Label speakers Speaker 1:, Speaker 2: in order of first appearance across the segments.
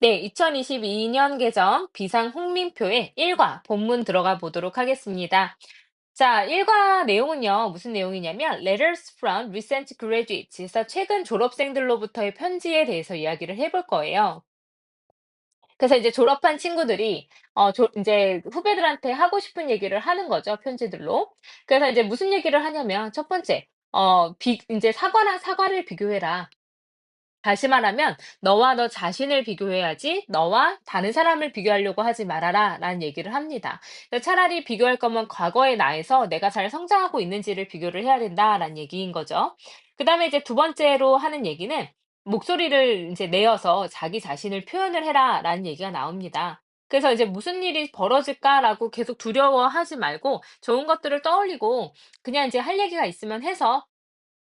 Speaker 1: 네, 2022년 개정 비상 홍림표에 1과 본문 들어가 보도록 하겠습니다. 자, 1과 내용은요, 무슨 내용이냐면, Letters from recent graduates에서 최근 졸업생들로부터의 편지에 대해서 이야기를 해볼 거예요. 그래서 이제 졸업한 친구들이, 어, 조- 이제 후배들한테 하고 싶은 얘기를 하는 거죠, 편지들로. 그래서 이제 무슨 얘기를 하냐면, 첫 번째, 어, 비, 이제 사과랑 사과를 비교해라. 다시 말하면 "너와 너 자신을 비교해야지 너와 다른 사람을 비교하려고 하지 말아라." 라는 얘기를 합니다. 그래서 차라리 비교할 거면 과거의 나에서 내가 잘 성장하고 있는지를 비교를 해야 된다라는 얘기인 거죠. 그 다음에 이제 두 번째로 하는 얘기는 "목소리를 이제 내어서 자기 자신을 표현을 해라."라는 얘기가 나옵니다. 그래서 이제 '무슨 일이 벌어질까?'라고 계속 두려워하지 말고 좋은 것들을 떠올리고 그냥 이제 할 얘기가 있으면 해서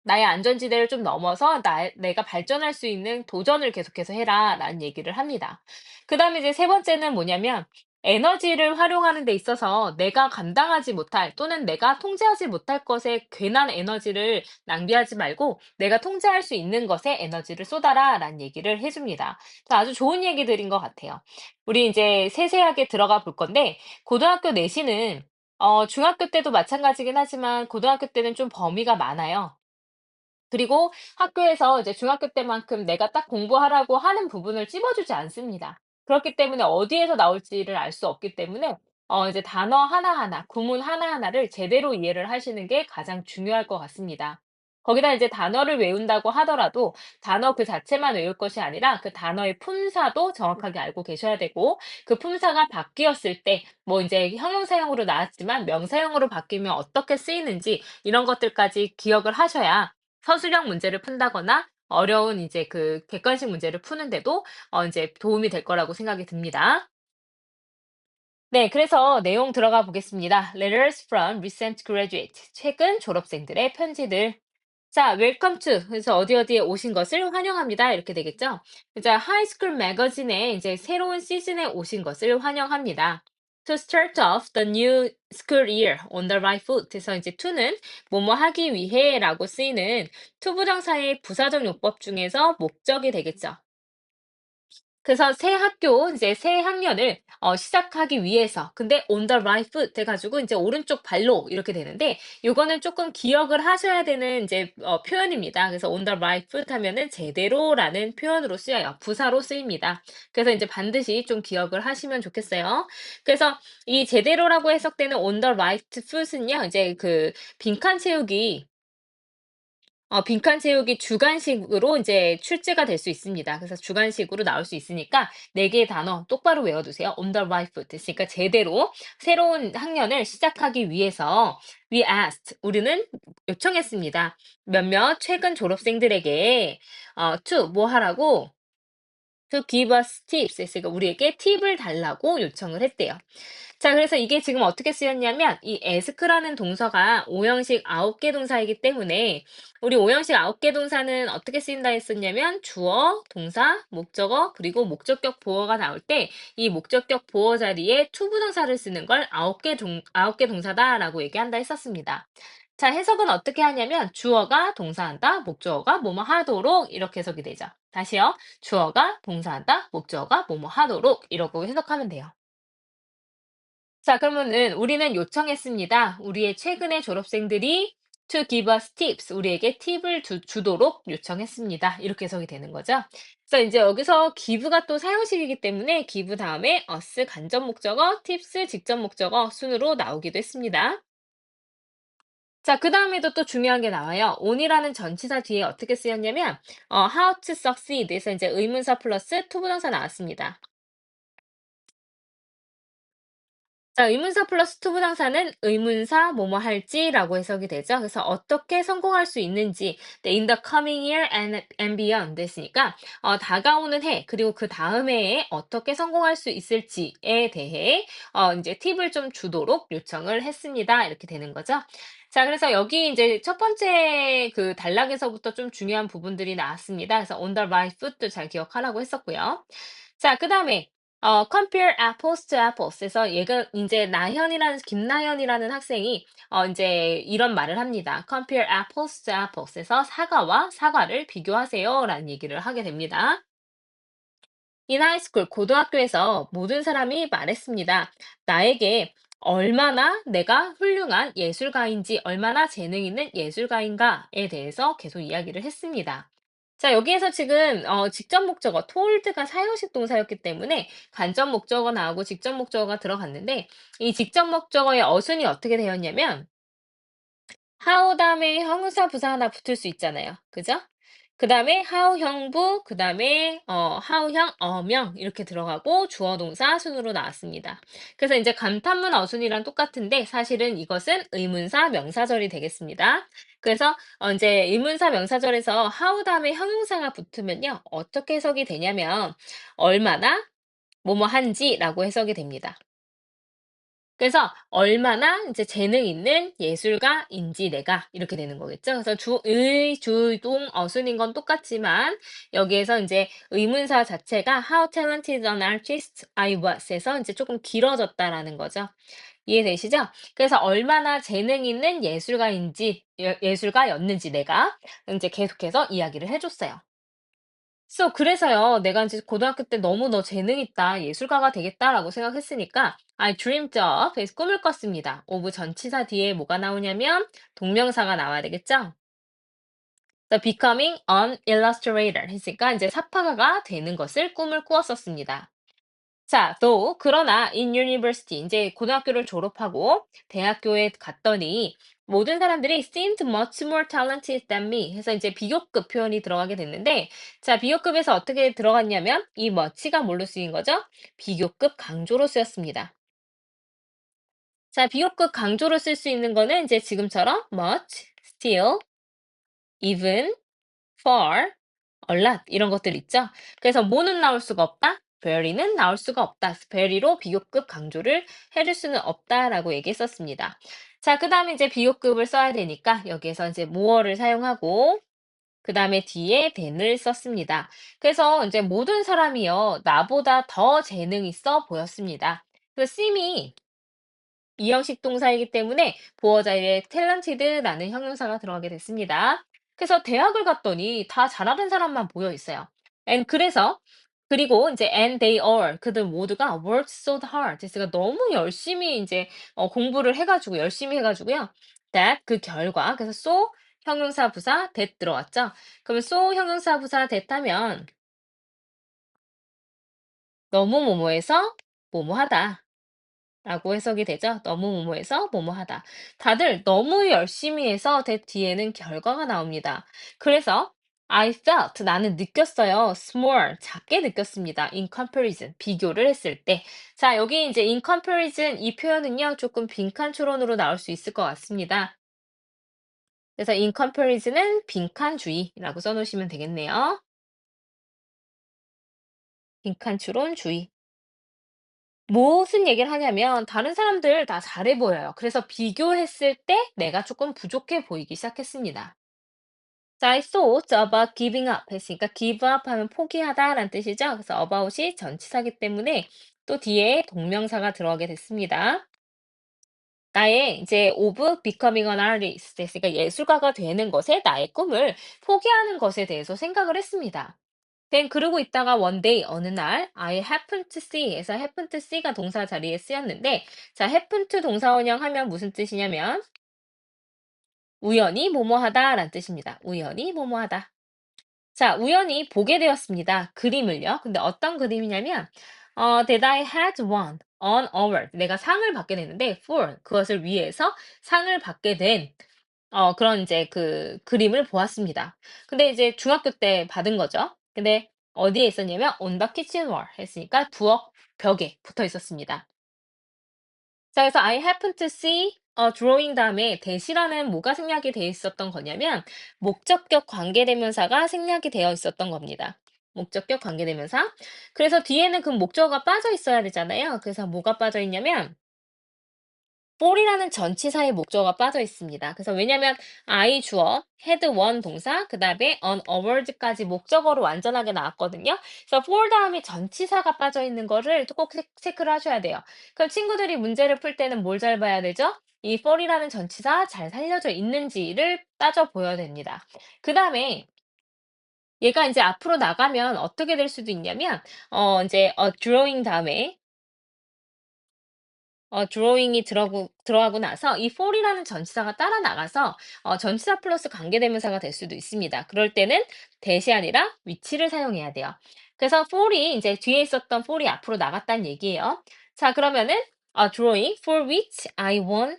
Speaker 1: 나의 안전지대를 좀 넘어서 나 내가 발전할 수 있는 도전을 계속해서 해라 라는 얘기를 합니다. 그 다음에 이제 세 번째는 뭐냐면 에너지를 활용하는 데 있어서 내가 감당하지 못할 또는 내가 통제하지 못할 것에 괜한 에너지를 낭비하지 말고 내가 통제할 수 있는 것에 에너지를 쏟아라 라는 얘기를 해 줍니다. 아주 좋은 얘기들인 것 같아요. 우리 이제 세세하게 들어가 볼 건데 고등학교 내신은 어 중학교 때도 마찬가지긴 하지만 고등학교 때는 좀 범위가 많아요. 그리고 학교에서 이제 중학교 때만큼 내가 딱 공부하라고 하는 부분을 찝어주지 않습니다. 그렇기 때문에 어디에서 나올지를 알 수 없기 때문에 어 이제 단어 하나하나, 구문 하나하나를 제대로 이해를 하시는 게 가장 중요할 것 같습니다. 거기다 이제 단어를 외운다고 하더라도 단어 그 자체만 외울 것이 아니라 그 단어의 품사도 정확하게 알고 계셔야 되고 그 품사가 바뀌었을 때 뭐 이제 형용사형으로 나왔지만 명사형으로 바뀌면 어떻게 쓰이는지 이런 것들까지 기억을 하셔야 서술형 문제를 푼다거나 어려운 이제 그 객관식 문제를 푸는데도 어 인제 도움이 될 거라고 생각이 듭니다. 네, 그래서 내용 들어가 보겠습니다. Letters from recent graduates. 최근 졸업생들의 편지들. 자, welcome to. 그래서 어디 어디에 오신 것을 환영합니다. 이렇게 되겠죠? 자, 하이스쿨 매거진에 이제 새로운 시즌에 오신 것을 환영합니다. To start off the new school year on the right foot. 그래서 이제 to는 뭐뭐 하기 위해라고 쓰이는 to 부정사의 부사적 용법 중에서 목적이 되겠죠. 그래서 새 학교 이제 새 학년을 어 시작하기 위해서 근데 on the right foot 해 가지고 인제 오른쪽 발로 이렇게 되는데 요거는 쪼끔 기억을 하셔야 되는 인제 어 표현입니다. 그래서 on the right foot 하면은 제대로라는 표현으로 쓰여요. 부사로 쓰입니다. 그래서 인제 반드시 좀 기억을 하시면 좋겠어요. 그래서 이 제대로라고 해석되는 on the right foot은요 이제 그 빈칸 채우기 어 빈칸 채우기 주관식으로 인제 출제가 될 수 있습니다. 그래서 주관식으로 나올 수 있으니까 4 개의 단어 똑바로 외워 두세요. on the right foot 했으니까 제대로 새로운 학년을 시작하기 위해서 we asked 우리는 요청했습니다. 몇몇 최근 졸업생들에게 어 to 뭐 하라고 to give us tips 했으니까 우리에게 팁을 달라고 요청을 했대요. 자, 그래서 이게 지금 어떻게 쓰였냐면 이 ask라는 동사가 오형식 9개 동사이기 때문에 우리 오형식 9개 동사는 어떻게 쓰인다 했었냐면 주어, 동사, 목적어, 그리고 목적격 보어가 나올 때 이 목적격 보어 자리에 to 부정사를 쓰는 걸 9개 동, 9개 동사다라고 얘기한다 했었습니다. 자, 해석은 어떻게 하냐면 주어가 동사한다, 목적어가 뭐뭐 하도록 이렇게 해석이 되죠. 다시요. 주어가 동사한다, 목적어가 뭐뭐 하도록 이러고 해석하면 돼요. 자, 그러면은 우리는 요청했습니다. 우리의 최근의 졸업생들이 to give us tips, 우리에게 팁을 주, 주도록 요청했습니다. 이렇게 해석이 되는 거죠. 그래서 이제 여기서 give가 또 사용식이기 때문에 give 다음에 us 간접 목적어, tips 직접 목적어 순으로 나오기도 했습니다. 자, 그 다음에도 또 중요한 게 나와요. on이라는 전치사 뒤에 어떻게 쓰였냐면, 어, how to succeed에서 이제 의문사 플러스 투부정사 나왔습니다. 자, 의문사 플러스 투부정사는 의문사 뭐뭐 할지라고 해석이 되죠. 그래서 어떻게 성공할 수 있는지 네, in the coming year and, and beyond 됐으니까 어, 다가오는 해 그리고 그 다음 해에 어떻게 성공할 수 있을지에 대해 어, 이제 팁을 좀 주도록 요청을 했습니다. 이렇게 되는 거죠. 자, 그래서 여기 이제 첫 번째 그 단락에서부터 좀 중요한 부분들이 나왔습니다. 그래서 the right foot도 잘 기억하라고 했었고요. 자, 그 다음에 어, compare apples to apples. 에서 얘가 이제 나현이라는 김나현이라는 학생이 어, 이제 이런 말을 합니다. compare apples to apples. 에서 사과와 사과를 비교하세요라는 얘기를 하게 됩니다. In high school, 고등학교에서 모든 사람이 말했습니다. 나에게 얼마나 내가 훌륭한 예술가인지, 얼마나 재능 있는 예술가인가에 대해서 계속 이야기를 했습니다. 자, 여기에서 지금 어, 직접 목적어 told가 사용식 동사였기 때문에 간접 목적어 나오고 직접 목적어가 들어갔는데 이 직접 목적어의 어순이 어떻게 되었냐면 how 다음에 형용사 부사 하나 붙을 수 있잖아요. 그죠? 그 다음에 how형부, 그 다음에 어, how형 어명 이렇게 들어가고 주어 동사 순으로 나왔습니다. 그래서 이제 감탄문 어순이랑 똑같은데 사실은 이것은 의문사 명사절이 되겠습니다. 그래서 어, 이제 의문사 명사절에서 how 다음에 형용사가 붙으면요 어떻게 해석이 되냐면 얼마나 뭐뭐 한지라고 해석이 됩니다. 그래서 얼마나 이제 재능 있는 예술가인지 내가 이렇게 되는 거겠죠. 그래서 주, 의, 주, 동, 어순인 건 똑같지만 여기에서 이제 의문사 자체가 How talented an artist I was에서 이제 조금 길어졌다라는 거죠. 이해되시죠? 그래서 얼마나 재능 있는 예술가인지, 예- 예술가였는지 내가 이제 계속해서 이야기를 해줬어요. So, 그래서요, 내가 이제 고등학교 때 너무 너 재능 있다, 예술가가 되겠다라고 생각했으니까, I dreamed of, 그래서 꿈을 꿨습니다. of 전치사 뒤에 뭐가 나오냐면, 동명사가 나와야 되겠죠? The becoming an illustrator 했으니까 이제 사파가가 되는 것을 꿈을 꾸었었습니다. 자, 또 그러나 in university 이제 고등학교를 졸업하고 대학교에 갔더니 모든 사람들이 seemed much more talented than me 해서 이제 비교급 표현이 들어가게 됐는데 자, 비교급에서 어떻게 들어갔냐면 이 much가 뭘로 쓰인 거죠? 비교급 강조로 쓰였습니다. 자, 비교급 강조로 쓸 수 있는 거는 이제 지금처럼 much, still, even, far, a lot 이런 것들 있죠. 그래서 뭐는 나올 수가 없다? Very는 나올 수가 없다. very로 비교급 강조를 해줄 수는 없다라고 얘기했었습니다. 자, 그 다음에 이제 비교급을 써야 되니까 여기에서 이제 more를 사용하고 그 다음에 뒤에 than을 썼습니다. 그래서 이제 모든 사람이요 나보다 더 재능 있어 보였습니다. 그래서 seem이 이형식 동사이기 때문에 자리에 탤런티드라는 형용사가 들어가게 됐습니다. 그래서 대학을 갔더니 다 잘하는 사람만 모여 있어요. 그래서 그리고 이제 and they all 그들 모두가 worked so hard. 그래서 너무 열심히 이제 어, 공부를 해 가지고 열심히 해 가지고요. that 그 결과 그래서 so 형용사 부사 that 들어왔죠. 그러면 so 형용사 부사 that 하면 너무 뭐뭐해서 뭐뭐하다. 라고 해석이 되죠. 너무 뭐뭐해서 뭐뭐하다. 다들 너무 열심히 해서 대 뒤에는 결과가 나옵니다. 그래서 I felt 나는 느꼈어요. small 작게 느꼈습니다. in comparison 비교를 했을 때. 자, 여기 이제 in comparison 이 표현은요. 조금 빈칸 추론으로 나올 수 있을 것 같습니다. 그래서 in comparison은 빈칸주의라고 써 놓으시면 되겠네요. 빈칸 추론 주의. 무슨 얘기를 하냐면 다른 사람들 다 잘해 보여요. 그래서 비교했을 때 내가 조금 부족해 보이기 시작했습니다. 자, I thought about giving up 했으니까 give up 하면 포기하다라는 뜻이죠. 그래서 about이 전치사기 때문에 또 뒤에 동명사가 들어가게 됐습니다. 나의 이제 of becoming an artist 됐으니까 예술가가 되는 것에 나의 꿈을 포기하는 것에 대해서 생각을 했습니다. then 그러고 있다가 one day 어느 날 I happen to see에서 happen to see가 동사 자리에 쓰였는데 자 happen to 동사 원형 하면 무슨 뜻이냐면 우연히 뭐뭐하다 라는 뜻입니다. 우연히 뭐뭐하다. 자 우연히 보게 되었습니다. 그림을요. 근데 어떤 그림이냐면 어, that I had won an award 내가 상을 받게 되는데 for 그것을 위해서 상을 받게 된 어, 그런 이제 그 그림을 보았습니다. 근데 이제 중학교 때 받은 거죠. 근데 어디에 있었냐면 on the kitchen wall 했으니까 부엌 벽에 붙어 있었습니다. 자, 그래서 I happen to see 어, drawing 다음에 대시라는 뭐가 생략이 되어 있었던 거냐면 목적격 관계대명사가 생략이 되어 있었던 겁니다. 목적격 관계대명사. 그래서 뒤에는 그 목적어가 빠져 있어야 되잖아요. 그래서 뭐가 빠져 있냐면 for이라는 전치사의 목적어가 빠져 있습니다. 그래서 왜냐면 I 주어, had one 동사, 그 다음에 an award까지 목적어로 완전하게 나왔거든요. 그래서 for 다음에 전치사가 빠져 있는 거를 꼭 체- 체크를 하셔야 돼요. 그럼 친구들이 문제를 풀 때는 뭘 잘 봐야 되죠? 이 for이라는 전치사 잘 살려져 있는지를 따져 보여야 됩니다. 그 다음에 얘가 인제 앞으로 나가면 어떻게 될 수도 있냐면 어 인제 어 drawing 다음에 어 drawing이 들어고 들어가고 나서 이 for이라는 전치사가 따라 나가서 어 전치사 플러스 관계대명사가 될 수도 있습니다. 그럴 때는 that이 아니라 which를 사용해야 돼요. 그래서 for이 인제 뒤에 있었던 for이 앞으로 나갔다는 얘기예요. 자 그러면은 어 drawing for which I won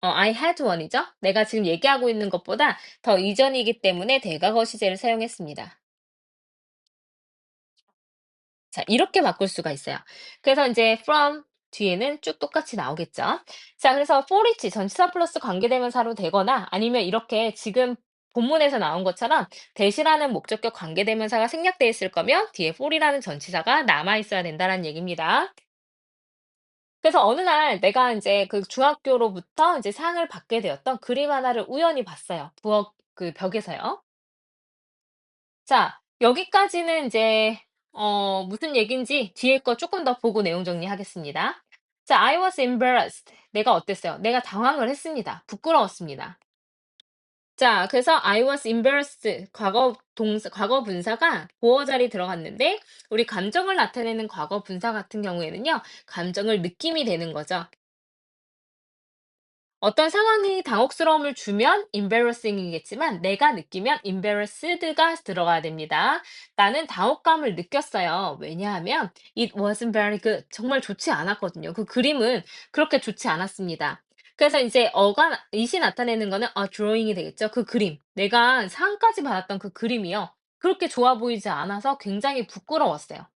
Speaker 1: 어 I had won이죠. 내가 지금 얘기하고 있는 것보다 더 이전이기 때문에 대과거 시제를 사용했습니다. 자 이렇게 바꿀 수가 있어요. 그래서 인제 from 뒤에는 쭉 똑같이 나오겠죠. 자 그래서 for which 전치사 플러스 관계대명사로 되거나 아니면 이렇게 지금 본문에서 나온 것처럼 that이라는 목적격 관계대명사가 생략돼 있을 거면 뒤에 for이라는 전치사가 남아 있어야 된다는 얘기입니다. 그래서 어느 날 내가 인제 그 중학교로부터 인제 상을 받게 되었던 그림 하나를 우연히 봤어요. 부엌 그 벽에서요. 자 여기까지는 인제 어 무슨 얘긴지 뒤에 거 쪼끔 더 보고 내용 정리하겠습니다. 자 I was embarrassed. 내가 어땠어요? 내가 당황을 했습니다. 부끄러웠습니다. 자 그래서 I was embarrassed 과거 동사 과거 분사가 보어 자리에 들어갔는데 우리 감정을 나타내는 과거 분사 같은 경우에는요. 감정을 느낌이 되는 거죠. 어떤 상황이 당혹스러움을 주면 embarrassing이겠지만 내가 느끼면 embarrassed가 들어가야 됩니다. 나는 당혹감을 느꼈어요. 왜냐하면 it wasn't very good. 정말 좋지 않았거든요. 그 그림은 그렇게 좋지 않았습니다. 그래서 이제 어가 it이 나타내는 거는 a drawing이 되겠죠. 그 그림. 내가 상까지 받았던 그 그림이요. 그렇게 좋아 보이지 않아서 굉장히 부끄러웠어요.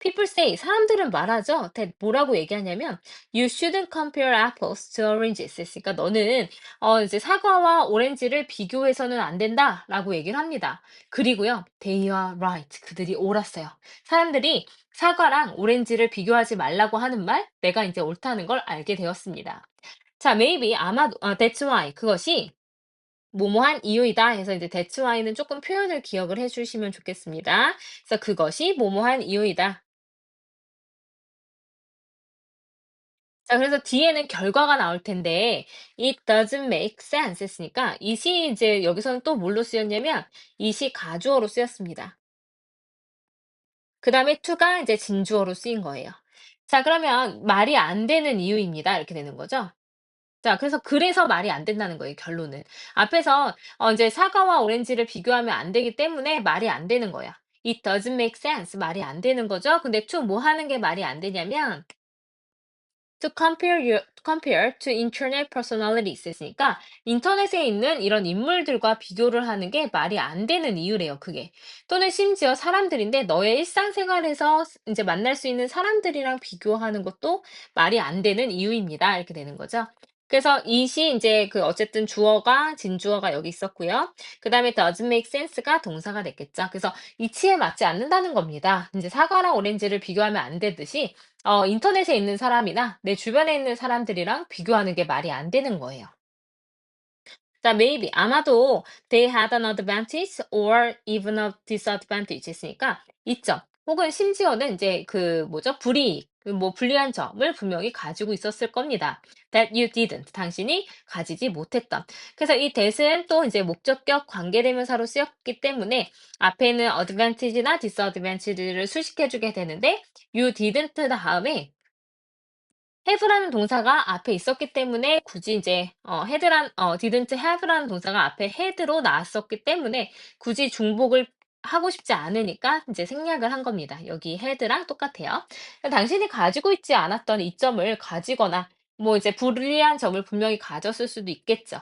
Speaker 1: People say 사람들은 말하죠. 뭐라고 얘기하냐면 "You shouldn't compare apples to oranges." 그러니까 "너는 어 이제 사과와 오렌지를 비교해서는 안 된다."라고 얘기를 합니다. 그리고요. They are right. 그들이 옳았어요. 사람들이 사과랑 오렌지를 비교하지 말라고 하는 말, 내가 이제 옳다는 걸 알게 되었습니다. 자, maybe 아마도 아 that's why 그것이 뭐뭐한 이유이다 해서 이제 that's why는 조금 표현을 기억을 해 주시면 좋겠습니다. 그래서 그것이 뭐뭐한 이유이다. 자 그래서 뒤에는 결과가 나올 텐데 "It doesn't make sense." 했으니까 it이 이제 여기서는 또 뭘로 쓰였냐면 it이 가주어로 쓰였습니다. 그 다음에 to가 이제 진주어로 쓰인 거예요. 자 그러면 "말이 안 되는 이유입니다." 이렇게 되는 거죠. 자 그래서 그래서 말이 안 된다는 거예요 결론은. 앞에서 어 인제 사과와 오렌지를 비교하면 안 되기 때문에 말이 안 되는 거야. "It doesn't make sense." 말이 안 되는 거죠. 근데 to 뭐 하는 게 말이 안 되냐면 To compare your compare to internet personalities 했으니까 인터넷에 있는 이런 인물들과 비교를 하는 게 말이 안 되는 이유래요, 그게. 또는 심지어 사람들인데 너의 일상생활에서 스 인제 만날 수 있는 사람들이랑 비교하는 것도 말이 안 되는 이유입니다. 이렇게 되는 거죠. 그래서 it이 인제 그 어쨌든 주어가 진주어가 여기 있었고요. 그 다음에 doesn't make sense가 동사가 됐겠죠. 그래서 이치에 맞지 않는다는 겁니다. 인제 사과랑 오렌지를 비교하면 안 되듯이 어 인터넷에 있는 사람이나 내 주변에 있는 사람들이랑 비교하는 게 말이 안 되는 거예요. 자, maybe 아마도 they had an advantage or even a disadvantage 했으니까 이점 혹은 심지어는 이제 그 뭐죠? 불이익, 그 뭐 불리한 점을 분명히 가지고 있었을 겁니다. that you didn't 당신이 가지지 못했던. 그래서 이 that은 또 이제 목적격 관계대명사로 쓰였기 때문에 앞에 있는 advantage나 disadvantage를 수식해 주게 되는데 you didn't 다음에 have라는 동사가 앞에 있었기 때문에 굳이 이제 어 had란 어 didn't have라는 동사가 앞에 had로 나왔었기 때문에 굳이 중복을 하고 싶지 않으니까 이제 생략을 한 겁니다. 여기 had랑 똑같아요. 당신이 가지고 있지 않았던 이점을 가지거나 뭐 이제 불리한 점을 분명히 가졌을 수도 있겠죠.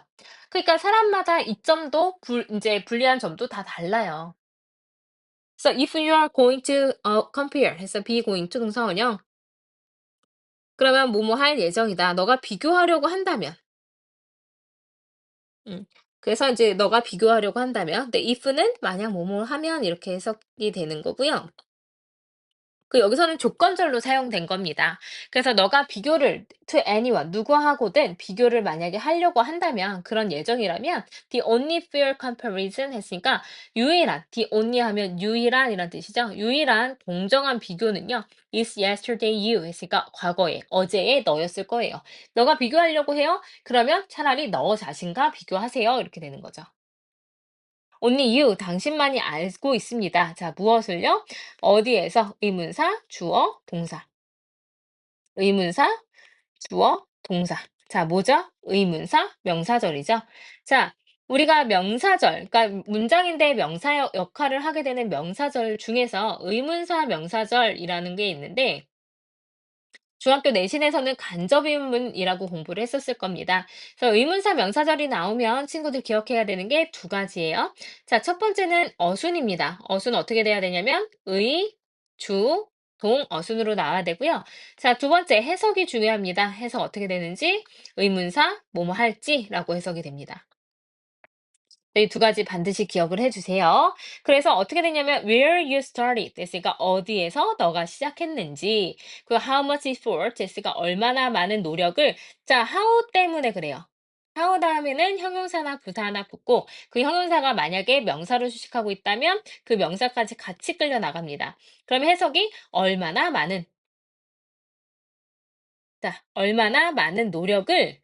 Speaker 1: 그러니까 사람마다 이점도 불 인제 불리한 점도 다 달라요. So if you are going to 어 compare 해서 be going to 동사원형 그러면 뭐뭐 할 예정이다. 너가 비교하려고 한다면. 음. 그래서 인제 너가 비교하려고 한다면 근데 if는 만약 뭐뭐 하면 이렇게 해석이 되는 거고요. 그 여기서는 조건절로 사용된 겁니다. 그래서 너가 비교를 to anyone 누구하고든 비교를 만약에 하려고 한다면 그런 예정이라면 the only fair comparison 했으니까 유일한 the only 하면 유일한이란 뜻이죠. 유일한 공정한 비교는요. is yesterday you 했으니까 과거에 어제의 너였을 거예요. 너가 비교하려고 해요? 그러면 차라리 너 자신과 비교하세요. 이렇게 되는 거죠. Only you, 당신만이 알고 있습니다. 자, 무엇을요? 어디에서? 의문사, 주어, 동사. 의문사, 주어, 동사. 자, 뭐죠? 의문사, 명사절이죠. 자, 우리가 명사절, 그러니까 문장인데 명사 역- 역할을 하게 되는 명사절 중에서 의문사 명사절이라는 게 있는데 중학교 내신에서는 간접의문이라고 공부를 했었을 겁니다. 그래서 의문사 명사절이 나오면 친구들 기억해야 되는 게 두 가지예요. 자, 첫 번째는 어순입니다. 어순 어떻게 돼야 되냐면 의, 주, 동, 어순으로 나와야 되고요. 자, 두 번째 해석이 중요합니다. 해석 어떻게 되는지 의문사 뭐뭐 할지라고 해석이 됩니다. 이두 가지 반드시 기억을 해주세요. 그래서 어떻게 되냐면 where you started 됐으니까 어디에서 너가 시작했는지 그 how much effort 됐으니까 얼마나 많은 노력을 자 how 때문에 그래요. how 다음에는 형용사나 부사 하나 붙고 그 형용사가 만약에 명사로 수식하고 있다면 그 명사까지 같이 끌려 나갑니다. 그럼 해석이 얼마나 많은 자 얼마나 많은 노력을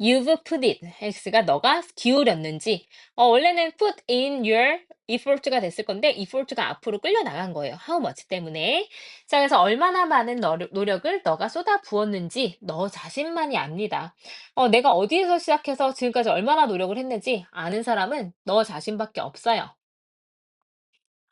Speaker 1: You've put it. X가 너가 기울였는지. 어, 원래는 put in your effort가 됐을 건데 effort가 앞으로 끌려 나간 거예요. How much 때문에. 자, 그래서 얼마나 많은 노력, 노력을 너가 쏟아 부었는지 너 자신만이 압니다. 어, 내가 어디에서 시작해서 지금까지 얼마나 노력을 했는지 아는 사람은 너 자신밖에 없어요.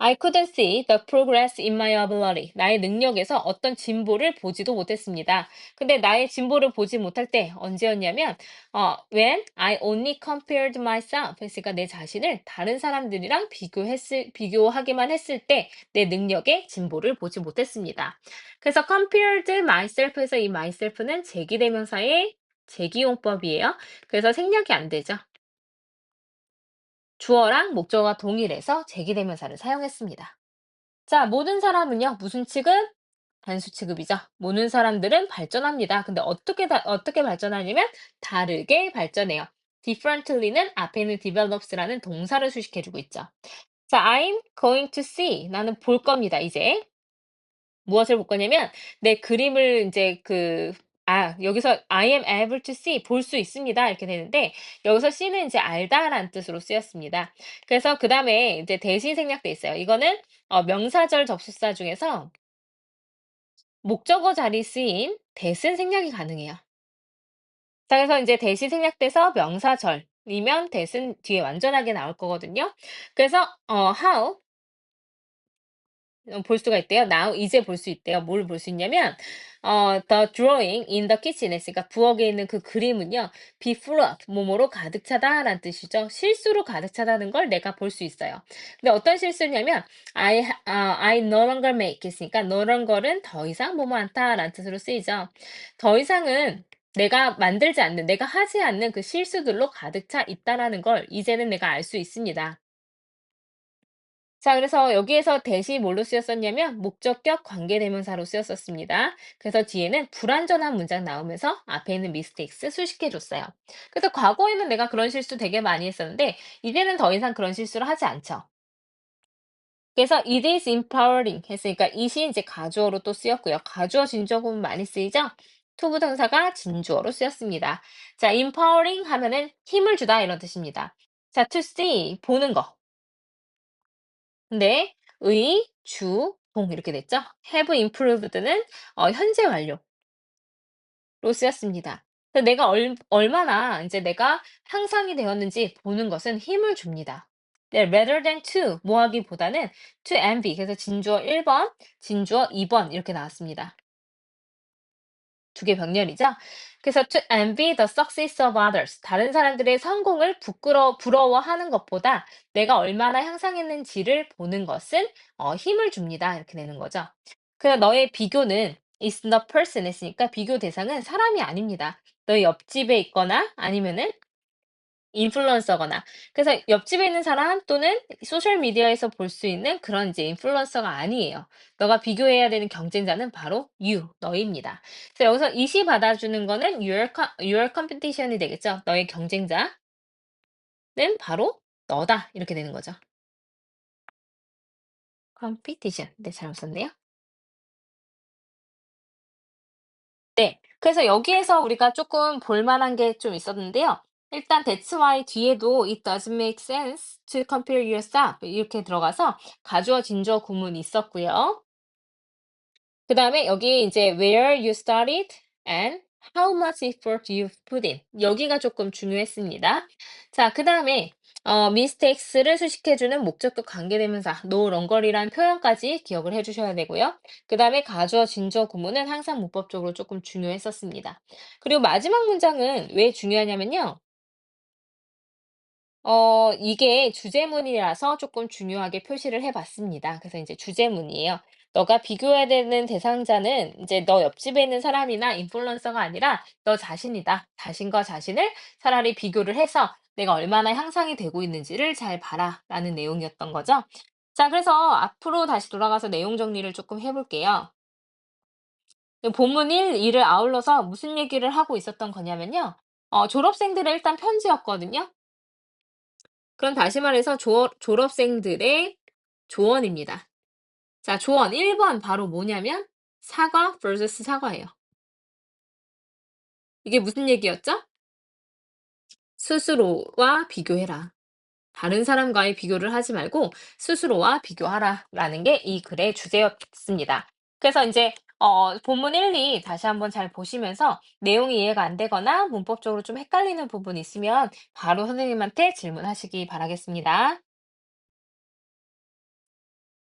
Speaker 1: I couldn't see the progress in my ability. 나의 능력에서 어떤 진보를 보지도 못했습니다. 근데 나의 진보를 보지 못할 때 언제였냐면, 어, when I only compared myself. 그러니까 내 자신을 다른 사람들이랑 비교했을, 비교하기만 했을 때 내 능력의 진보를 보지 못했습니다. 그래서 compared myself에서 이 myself는 제기대명사의 제기용법이에요. 그래서 생략이 안 되죠. 주어랑 목적어가 동일해서 제기대명사를 사용했습니다. 자, 모든 사람은요, 무슨 취급? 단수 취급이죠. 모든 사람들은 발전합니다. 근데 어떻게, 다- 어떻게 발전하냐면 다르게 발전해요. differently는 앞에 있는 develops라는 동사를 수식해주고 있죠. 자, I'm going to see. 나는 볼 겁니다, 이제. 무엇을 볼 거냐면 내 그림을 이제 그 아, 여기서 I am able to see 볼 수 있습니다. 이렇게 되는데 여기서 see는 이제 알다라는 뜻으로 쓰였습니다. 그래서 그 다음에 이제 대신 생략돼 있어요. 이거는 어, 명사절 접속사 중에서 목적어 자리 쓰인 대신 생략이 가능해요. 자, 그래서 이제 대신 생략돼서 명사절 이면 대신 뒤에 완전하게 나올 거거든요. 그래서 어, how 어 볼 수가 있대요. now 이제 볼 수 있대요. 뭘 볼 수 있냐면 어 the drawing in the kitchen 그러니까 부엌에 있는 그 그림은요. be full of 뭐뭐로 가득 차다라는 뜻이죠. 실수로 가득 차다는 걸 내가 볼 수 있어요. 근데 어떤 실수냐면 I 아, I no longer make 했으니까 no longer은 더 이상 뭐뭐 않다라는 뜻으로 쓰이죠. 더 이상은 내가 만들지 않는, 내가 하지 않는 그 실수들로 가득 차 있다라는 걸 이제는 내가 알 수 있습니다. 자, 그래서 여기에서 대시 뭘로 쓰였었냐면 목적격 관계대명사로 쓰였었습니다. 그래서 뒤에는 불완전한 문장 나오면서 앞에 있는 mistakes 수식해 줬어요. 그래서 과거에는 내가 그런 실수 되게 많이 했었는데 이제는 더 이상 그런 실수를 하지 않죠. 그래서 it is empowering 했으니까 it이 이제 가주어로 또 쓰였고요. 가주어 진주어 많이 쓰이죠? 투부정사가 진주어로 쓰였습니다. 자, empowering 하면은 힘을 주다 이런 뜻입니다. 자, to see 보는 거. 근데 의, 주, 동 이렇게 됐죠? have improved는 어, 현재 완료로 쓰였습니다. 내가 얼, 얼마나 이제 내가 향상이 되었는지 보는 것은 힘을 줍니다. 네, rather than to 뭐 하기보다는 to envy 그래서 진주어 1번, 진주어 2번 이렇게 나왔습니다. 두 개 병렬이죠. 그래서 to envy the success of others. 다른 사람들의 성공을 부끄러 부러워하는 것보다 내가 얼마나 향상했는지를 보는 것은 어, 힘을 줍니다. 이렇게 되는 거죠. 그래서 너의 비교는 is not person 했으니까 비교 대상은 사람이 아닙니다. 너의 옆집에 있거나 아니면은 인플루언서거나 그래서 옆집에 있는 사람 또는 소셜 미디어에서 볼 수 있는 그런 이제 인플루언서가 아니에요. 너가 비교해야 되는 경쟁자는 바로 you, 너입니다. 그래서 여기서 이시 받아주는 거는 your, your competition이 되겠죠. 너의 경쟁자는 바로 너다. 이렇게 되는 거죠. competition. 네, 잘못 썼네요. 네. 그래서 여기에서 우리가 조금 볼 만한 게 좀 있었는데요. 일단 that's why 뒤에도 it doesn't make sense to compare yourself 이렇게 들어가서 가주어 진주어 구문이 있었고요. 그 다음에 여기 이제 where you started and how much effort you've put in. 여기가 조금 중요했습니다. 자, 그 다음에 어, mistakes를 수식해주는 목적격 관계대명사 no longer이란 표현까지 기억을 해주셔야 되고요. 그 다음에 가주어, 진주어 구문은 항상 문법적으로 조금 중요했었습니다. 그리고 마지막 문장은 왜 중요하냐면요. 어, 이게 주제문이라서 조금 중요하게 표시를 해 봤습니다. 그래서 이제 주제문이에요. 너가 비교해야 되는 대상자는 이제 너 옆집에 있는 사람이나 인플루언서가 아니라 너 자신이다. 자신과 자신을 차라리 비교를 해서 내가 얼마나 향상이 되고 있는지를 잘 봐라. 라는 내용이었던 거죠. 자, 그래서 앞으로 다시 돌아가서 내용 정리를 조금 해볼게요. 본문 1, 2 를 아울러서 무슨 얘기를 하고 있었던 거냐면요. 어, 졸업생들의 일단 편지였거든요. 그럼 다시 말해서 조, 졸업생들의 조언입니다. 자, 조언 1번 바로 뭐냐면 사과 vs 사과예요. 이게 무슨 얘기였죠? 스스로와 비교해라. 다른 사람과의 비교를 하지 말고 스스로와 비교하라. 라는 게 이 글의 주제였습니다. 그래서 이제 어, 본문 1, 2 다시 한번 잘 보시면서 내용이 이해가 안 되거나 문법적으로 좀 헷갈리는 부분이 있으면 바로 선생님한테 질문하시기 바라겠습니다.